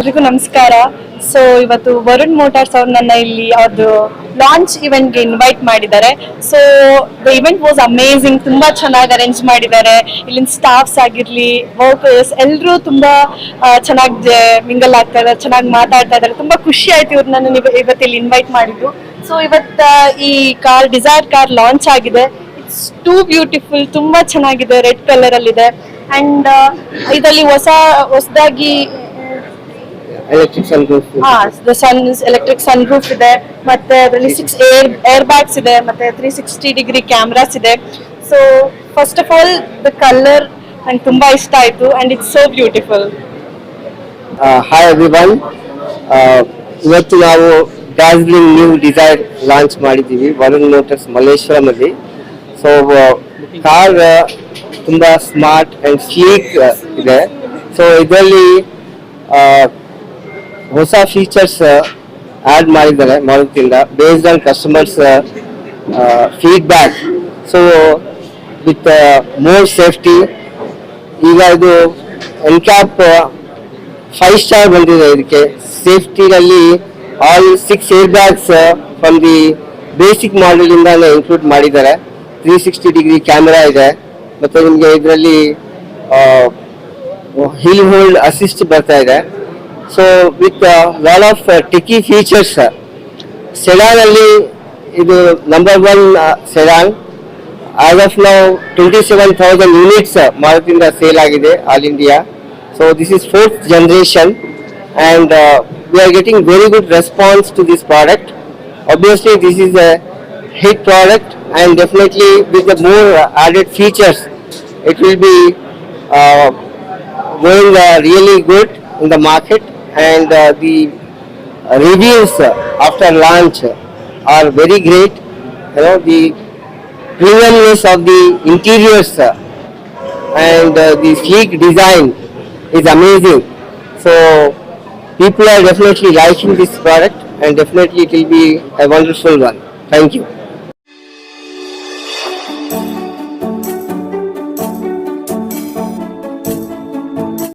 ಎಲ್ರಿಗೂ ನಮಸ್ಕಾರ. ಸೊ ಇವತ್ತು ವರುಣ್ ಮೋಟಾರ್ಸ್ ಅವ್ರು ನನ್ನ ಇಲ್ಲಿ ಅವ್ರದ್ದು ಲಾಂಚ್ ಇವೆಂಟ್ಗೆ ಇನ್ವೈಟ್ ಮಾಡಿದ್ದಾರೆ. So the event was amazing ತುಂಬಾ ಚೆನ್ನಾಗಿ ಅರೇಂಜ್ ಮಾಡಿದ್ದಾರೆ. ಇಲ್ಲಿನ ಸ್ಟಾಫ್ಸ್ ಆಗಿರ್ಲಿ ವರ್ಕರ್ಸ್ ಎಲ್ಲರೂ ತುಂಬಾ ಚೆನ್ನಾಗಿ ಮಿಂಗಲ್ ಆಗ್ತಾ ಇದ್ದಾರೆ, ಚೆನ್ನಾಗಿ ಮಾತಾಡ್ತಾ ಇದ್ದಾರೆ. ತುಂಬಾ ಖುಷಿ ಆಯ್ತು ಇವ್ರು ನನ್ನ ಇವತ್ತು ಇಲ್ಲಿ ಇನ್ವೈಟ್ ಮಾಡಿದ್ದು. ಸೊ ಇವತ್ತು ಈ ಕಾರ್ ಡಿಸೈರ್ ಕಾರ್ ಲಾಂಚ್ ಆಗಿದೆ. ಇಟ್ಸ್ ಟೂ ಬ್ಯೂಟಿಫುಲ್ ತುಂಬಾ ಚೆನ್ನಾಗಿದೆ ರೆಡ್ ಕಲರ್ ಅಲ್ಲಿ ಇದೆ ಅಂಡ್ ಇದರಲ್ಲಿ ಹೊಸ, ಹೊಸದಾಗಿ ಎಲೆಕ್ಟ್ರಿಕ್ ಸನ್ ರೂಫ್ ಹಾ the sun electric sunroof ಇದೆ ಮತ್ತೆ ಅದರಲ್ಲಿ ಸಿಕ್ಸ್ ಏರ್ ಏರ್ ಬ್ಯಾಗ್ಸ್ ಇದೆ ಮತ್ತೆ ತ್ರೀ ಸಿಕ್ಸ್ಟಿ ಡಿಗ್ರಿ ಕ್ಯಾಮ್ರಾಸ್ ಇದೆ. So first of all the colour ನಂಗೆ ತುಂಬಾ ಇಷ್ಟ ಆಯ್ತು and it's so beautiful hi everyone ಇವತ್ತು ನಾವು ಡಾರ್ಜಿಲಿಂಗ್ ನ್ಯೂ ಡಿಸೈನ್ ಲಾಂಚ್ ಮಾಡಿದ್ದೀವಿ ವರುಣ್ ಮೋಟರ್ಸ್ ಮಲ್ಲೇಶ್ವರಮಲ್ಲಿ ಸೊ ಕಾರ್ ತುಂಬಾ ಸ್ಮಾರ್ಟ್ ಅಂಡ್ ಸ್ಲೀಕ್ ಇದೆ. ಸೊ ಇದರಲ್ಲಿ ಹೊಸ ಫೀಚರ್ಸ್ ಆ್ಯಡ್ ಮಾಡಿದ್ದಾರೆ ಮಾರುತಿಯಿಂದ based on customers feedback so with more safety ಈಗ ಇದು ಎನ್ಕ್ಯಾಪ್ ಫೈವ್ ಸ್ಟಾರ್ ಬಂದಿದೆ ಇದಕ್ಕೆ. ಸೇಫ್ಟಿನಲ್ಲಿ all six airbags from the basic model ಇಂದಾನೆ ಇನ್ಕ್ಲೂಡ್ ಮಾಡಿದ್ದಾರೆ. ತ್ರೀ ಸಿಕ್ಸ್ಟಿ ಡಿಗ್ರಿ ಕ್ಯಾಮ್ರಾ ಇದೆ. ಮತ್ತು ನಿಮಗೆ ಇದರಲ್ಲಿ ಹಿಲ್ ಹೋಲ್ಡ್ ಅಸಿಸ್ಟ್ ಬರ್ತಾ ಇದೆ. so with lot of techy features sedan ಅಲ್ಲಿ ಇದು number one sedan as of now twenty seven thousand units ಮಾರುತಿಯಿಂದ sale ಆಗಿದೆ all India so this is fourth generation and we are getting very good response to this product obviously this is a hit product and definitely with the more added features it will be uh, going uh, really good in the market and uh, the reviews after launch are very great. You know the premiumness of the interiors uh, and uh, the sleek design is amazing. So people are definitely liking this product and definitely it will be a wonderful one. Thank you